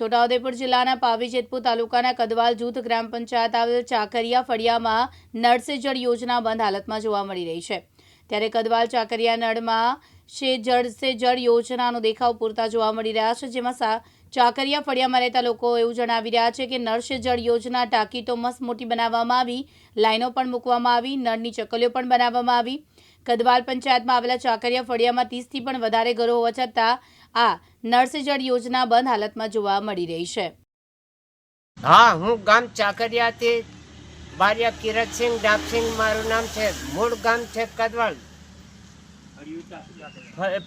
છોટાઉદેપુર જિલ્લાના પાવી જેતપુર તાલુકાના કદવાલ જૂથ ગ્રામ પંચાયત આવેલ ચાકરિયા ફળિયામાં નળ જળ યોજના બંધ હાલતમાં જોવા મળી રહી છે. ત્યારે કદવાલ ચાકરિયા નળમાં શે જળ સે જળ યોજનાનો દેખાવ પૂરતા જોવા મળી રહ્યા છે, જેમાં ચાકરિયા ફળિયામાં રહેતા લોકો એવું જણાવી રહ્યા છે કે નળ જળ યોજના ટાંકી તો મસ્ત મોટી બનાવવામાં આવી, લાઈનો પણ મૂકવામાં આવી, નળની ચકલીઓ પણ બનાવવામાં આવી. કદવાલ પંચાયતમાં આવેલા ચાકરિયા ફળિયામાં ત્રીસથી પણ વધારે ઘરો હોવા છતાં આ નળ જળ યોજના બંધ હાલતમાં જોવા મળી રહી છે. હા હું ગામ ચાકરિયાથી બારિયા કિરતસિંહ ડાબસિંહ મારું નામ છે. મૂળ ગામ છે કદવાલ.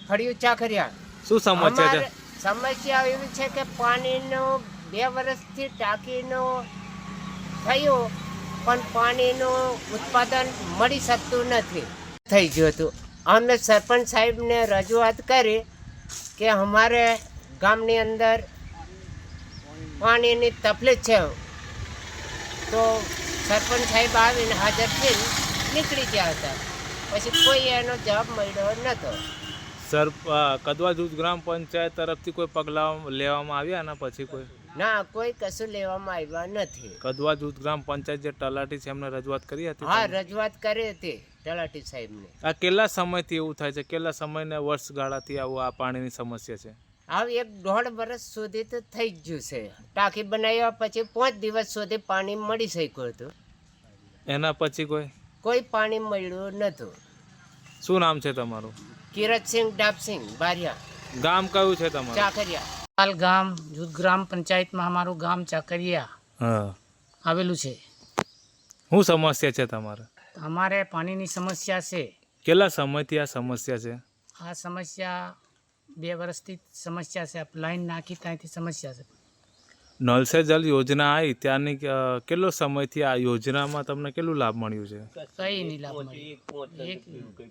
ફળિયું ચાકરિયા. શું સમસ્યા છે સમસ્યા એવી છે કે પાણીનો બે વર્ષથી ટાંકીનો થયું પણ પાણીનું ઉત્પાદન મળી શકતું નથી. થઈ ગયું હતું. અમે સરપંચ સાહેબને રજૂઆત કરી કે અમારે ગામની અંદર પાણીની તકલીફ છે. તો સરપંચ સાહેબ આવીને હાજર થઈને નીકળી ગયા હતા. પછી કોઈ એનો જવાબ મળ્યો નહોતો. સર કદવા જૂથ ગ્રામ પંચાયત તરફથી કોઈ પગલાં લેવામાં આવ્યા એના પછી કોઈ? ના કોઈ કશું લેવામાં આવ્યા નથી. કદવા જૂથ ગ્રામ પંચાયત જે તલાટી છે એમને રજૂઆત કરી હતી હા રજૂઆત કરી હતી તલાટી સાહેબને. આ કેટલા સમયથી એવું થાય છે? કેટલા સમયને વર્ષગાળાથી આવું આ પાણીની સમસ્યા છે? હવે એક દોઢ વર્ષ સુધી તો થઈ જ ગયું છે ટાંકી બનાવ્યા પછી પાંચ દિવસ સુધી પાણી મળી શક્યું હતું. એના પછી કોઈ? કોઈ પાણી મળ્યું નહોતું. શું નામ છે તમારું? કિરતસિંહ ડાબસિંહ બારિયા. ગામ કયું છે તમારું? ચાકરિયા. હાલ ગામ જૂથ ગ્રામ પંચાયતમાં અમારું ગામ ચાકરિયા હા. આવેલું છે. શું સમસ્યા છે તમારે? અમારે પાણીની સમસ્યા છે. કેટલા સમયથી આ સમસ્યા છે? આ સમસ્યા બે વર્ષથી સમસ્યા છે. લાઈન નાખી ત્યાંથી સમસ્યા છે. નલ સે જલ યોજના આવી ત્યારની કેટલો સમયથી આ યોજનામાં તમને કેટલું લાભ મળ્યું છે? કઈ નહીં લાભ મળ્યું. એક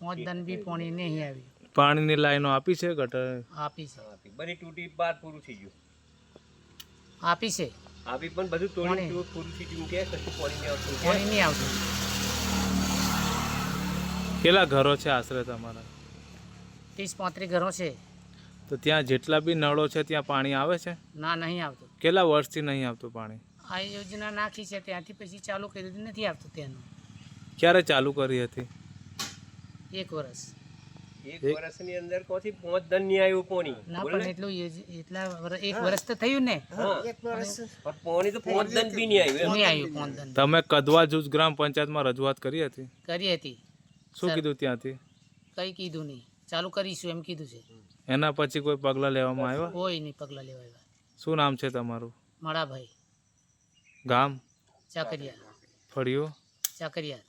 પાંચ દન બી પાણી નહીં આવી. પાણીની લાઈનો આપી છે ગટર? આપી છે. બની તૂટી બાર પૂરું થઈ ગયું. આપી છે. આપી પણ બધું. તોડી પૂરું થઈ ગયું. કે કશું પાણી નહીં આવતું. પાણી નહીં આવતું. કેટલા ઘરો છે આશરે તમારા? ત્રીસ પાંત્રીસ ઘરો છે. તો ત્યાં જેટલા બી નળો છે ત્યાં પાણી આવે છે? ના નહીં આવતું. કેટલા વર્ષથી નહીં આવતું પાણી? આ યોજના નાખી છે ત્યાંથી પછી ચાલુ કરી નથી આવતું ત્યાંનું. ક્યારે ચાલુ કરી હતી? એક વર્ષ. એક વર્ષની અંદર કોથી પાંચ દન નહીં આવ્યું પાણી? ના પણ એટલું એટલા એક વર્ષ તો થયું ને. હા. પણ પાણી તો પાંચ દન બી નહીં આવ્યું નહીં આવ્યું પાંચ દન તમે કદવા જૂજ ગ્રામ પંચાયતમાં રજૂઆત કરી હતી? કરી હતી. શું. કીધું ત્યાંથી? કઈ કીધું નહીં. ચાલુ કરીશું એમ કીધું છે. એના પછી કોઈ પગલાં લેવામાં આવ્યા કોઈ નહીં પગલાં લેવાય શું નામ છે તમારું? મળાભાઈ. ગામ? ચાકરિયા. ફળિયો? ચાકરિયા.